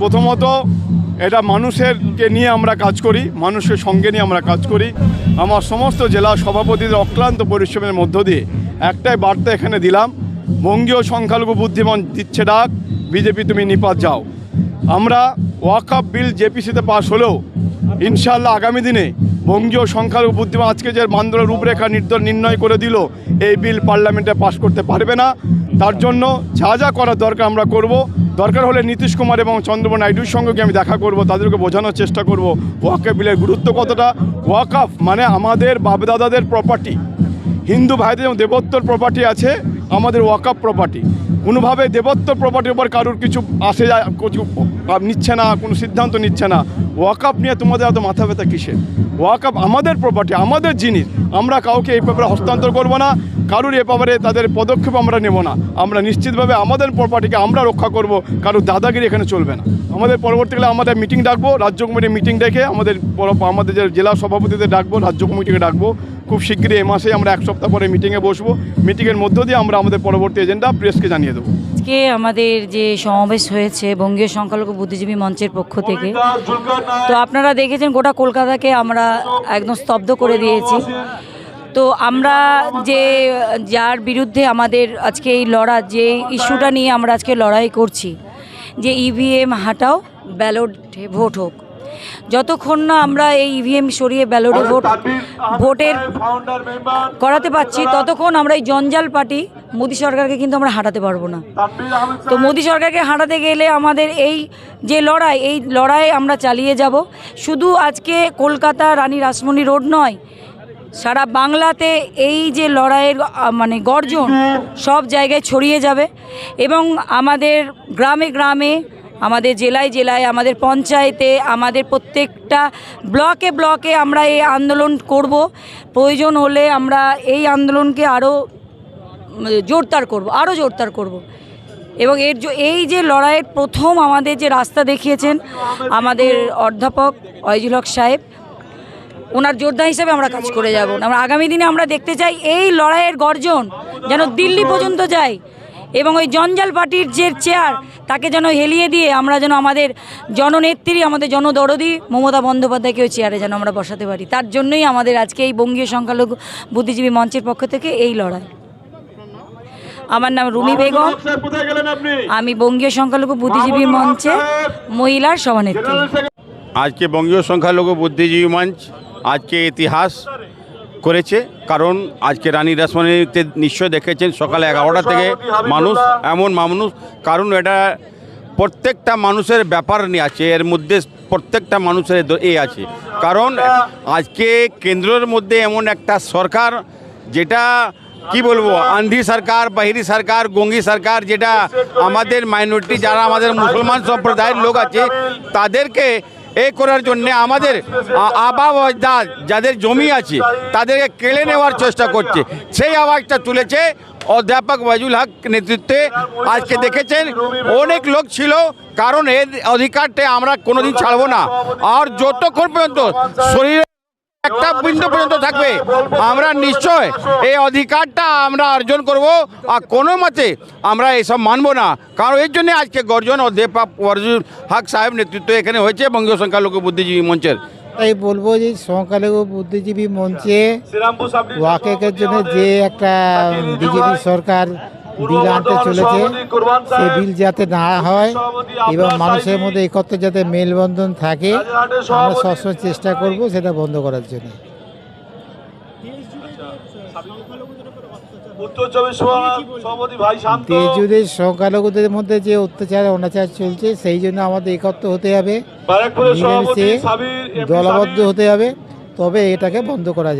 প্রথমত এটা মানুষেরকে নিয়ে আমরা কাজ করি, মানুষের সঙ্গে নিয়ে আমরা কাজ করি। আমার সমস্ত জেলা সভাপতিদের অক্লান্ত পরিশ্রমের মধ্য দিয়ে একটাই বার্তা এখানে দিলাম, বঙ্গীয় সংখ্যালঘু বুদ্ধিমান দিচ্ছে ডাক, বিজেপি তুমি নিপাত যাও। আমরা ওয়াকআপ বিল জেপিসিতে পাশ হলেও ইনশাল্লাহ আগামী দিনে বঙ্গীয় সংখ্যালঘু বুদ্ধিমান আজকে যে বান্দরের রূপরেখা নির্দল নির্ণয় করে দিল, এই বিল পার্লামেন্টে পাশ করতে পারবে না। তার জন্য যা যা করার দরকার আমরা করব। দরকার হলে নীতিশ কুমার এবং চন্দ্রবাবু নাইডুর সঙ্গে আমি দেখা করব, তাদেরকে বোঝানোর চেষ্টা করব ওয়াকআপ বিলের গুরুত্ব কতটা। ওয়াকআপ মানে আমাদের বাপদাদাদের প্রপার্টি হিন্দু ভাইদের যেমন দেবোত্তর প্রপার্টি আছে, আমাদের ওয়াকআপ প্রপার্টি কোনোভাবে দেবত্ব প্রপার্টির উপর কারোর কিছু আসে যায়, কিছু নিচ্ছে না, কোনো সিদ্ধান্ত নিচ্ছে না। ওয়াকআপ নিয়ে তোমাদের এত মাথা ব্যথা কিসের? ওয়াকআপ আমাদের প্রপার্টি আমাদের জিনিস। আমরা কাউকে এই ব্যাপারে হস্তান্তর করব না। কারোর এ ব্যাপারে তাদের পদক্ষেপ আমরা নেব না। আমরা নিশ্চিতভাবে আমাদের প্রপার্টিকে আমরা রক্ষা করব, কারোর দাদাগিরি এখানে চলবে না। আমাদের পরবর্তীকালে আমাদের মিটিং ডাকবো, রাজ্য কমিটির মিটিং ডেকে আমাদের আমাদের যে জেলা সভাপতিদের ডাকবো, রাজ্য কমিটিকে ডাকবো। খুব শীঘ্রই এ মাসে আমরা এক সপ্তাহ পরে মিটিংয়ে বসবো। মিটিংয়ের মধ্য দিয়ে আমরা আমাদের পরবর্তী এজেন্ডা প্রেসকে জানিয়ে দেবো। আজকে আমাদের যে সমাবেশ হয়েছে বঙ্গীয় সংখ্যালঘু বুদ্ধিজীবী মঞ্চের পক্ষ থেকে, তো আপনারা দেখেছেন গোটা কলকাতাকে আমরা একদম স্তব্ধ করে দিয়েছি। তো আমরা যে যার বিরুদ্ধে আমাদের আজকে এই লড়া যে ইস্যুটা নিয়ে আমরা আজকে লড়াই করছি যে ইভিএম হাটাও ব্যালটে ভোট হোক। যতক্ষণ না আমরা এই ইভিএম সরিয়ে ব্যালটে ভোট ভোটের করাতে পারছি ততক্ষণ আমরা এই জঞ্জাল পার্টি মোদী সরকারকে কিন্তু আমরা হাঁটাতে পারব না। তো মোদী সরকারকে হাঁটাতে গেলে আমাদের এই যে লড়াই এই লড়াই আমরা চালিয়ে যাব। শুধু আজকে কলকাতা রানী রাসমণি রোড নয় সারা বাংলাতে এই যে লড়াইয়ের মানে গর্জন সব জায়গায় ছড়িয়ে যাবে এবং আমাদের গ্রামে গ্রামে, আমাদের জেলায় জেলায়, আমাদের পঞ্চায়েতে, আমাদের প্রত্যেকটা ব্লকে ব্লকে আমরা এই আন্দোলন করব। প্রয়োজন হলে আমরা এই আন্দোলনকে আরও জোরদার করব, আরও জোরদার করব। এবং এর এই যে লড়াইয়ের প্রথম আমাদের যে রাস্তা দেখিয়েছেন, আমাদের অধ্যাপক অয়জুল হক সাহেব ওনার যোদ্ধা হিসেবে আমরা কাজ করে যাব। আমরা আগামী দিনে আমরা দেখতে চাই এই লড়াইয়ের গর্জন যেন দিল্লি পর্যন্ত যায় এবং ওই জঞ্জাল পার্টির যে চেয়ার তাকে যেন হেলিয়ে দিয়ে আমরা যেন আমাদের জননেত্রী আমাদের জনদরদি মমতা বন্দ্যোপাধ্যায়কে ওই চেয়ারে যেন আমরা বসাতে পারি। তার জন্যই আমাদের আজকে এই বঙ্গীয় সংখ্যালঘু বুদ্ধিজীবী মঞ্চের পক্ষ থেকে এই লড়াই। আমার নাম রুমি বেগম। আমি বঙ্গীয় সংখ্যালঘু বুদ্ধিজীবী মঞ্চে মহিলার সভানেত্রী। আজকে বঙ্গীয় সংখ্যালঘু বুদ্ধিজীবী মঞ্চ আজকে ইতিহাস করেছে, কারণ আজকে রানী রাসমণিতে নিশ্চয় দেখেছেন সকালে এগারোটা থেকে মানুষ, এমন মানুষ, কারণ এটা প্রত্যেকটা মানুষের ব্যাপার নিয়ে আছে, এর মধ্যে প্রত্যেকটা মানুষের এ আছে। কারণ আজকে কেন্দ্রের মধ্যে এমন একটা সরকার, যেটা কি বলব, আন্ধি সরকার, বাহিরি সরকার, গঙ্গি সরকার, যেটা আমাদের মাইনরিটি যারা আমাদের মুসলমান সম্প্রদায়ের লোক আছে, তাদেরকে এ করার জন্য আমাদের আবাবদা আবাব যাদের জমি আছে, তাদেরকে কেড়ে নেওয়ার চেষ্টা করছে। সেই আওয়াজটা তুলেছে অধ্যাপক ওয়াজুল হক নেতৃত্বে। আজকে দেখেছেন, অনেক লোক ছিল, কারণ এর অধিকারটা আমরা কোনোদিন ছাড়বো না। আর যতক্ষণ পর্যন্ত শরীরে একটা বিন্দু পর্যন্ত থাকবে। আমরা নিশ্চয় এই অধিকারটা আমরা অর্জন করব আর কোনো মতে আমরা এসব মানব না। কারণ এর জন্য আজকে গর্জন অধ্যাপক ওয়ারজুল হক সাহেব নেতৃত্ব এখানে হয়েছে বঙ্গীয় সংখ্যালঘু বুদ্ধিজীবী মঞ্চের। তাই বলব যে সংখ্যালঘু বুদ্ধিজীবী মঞ্চে ওয়াকেকের জন্য যে একটা বিজেপি সরকার বিল আনতে চলেছে। সে বিল যাতে না হয় এবং মানুষের মধ্যে একত্র যাতে মেলবন্ধন থাকে আমরা সবসময় চেষ্টা করব সেটা বন্ধ করার জন্য। দেশ জুড়ে সংখ্যালঘুদের মধ্যে যে অত্যাচার অনাচার চলছে সেই জন্য আমাদের একত্র হতে হবে। দলবদ্ধ হতে হবে তবে এটাকে বন্ধ করা যায়।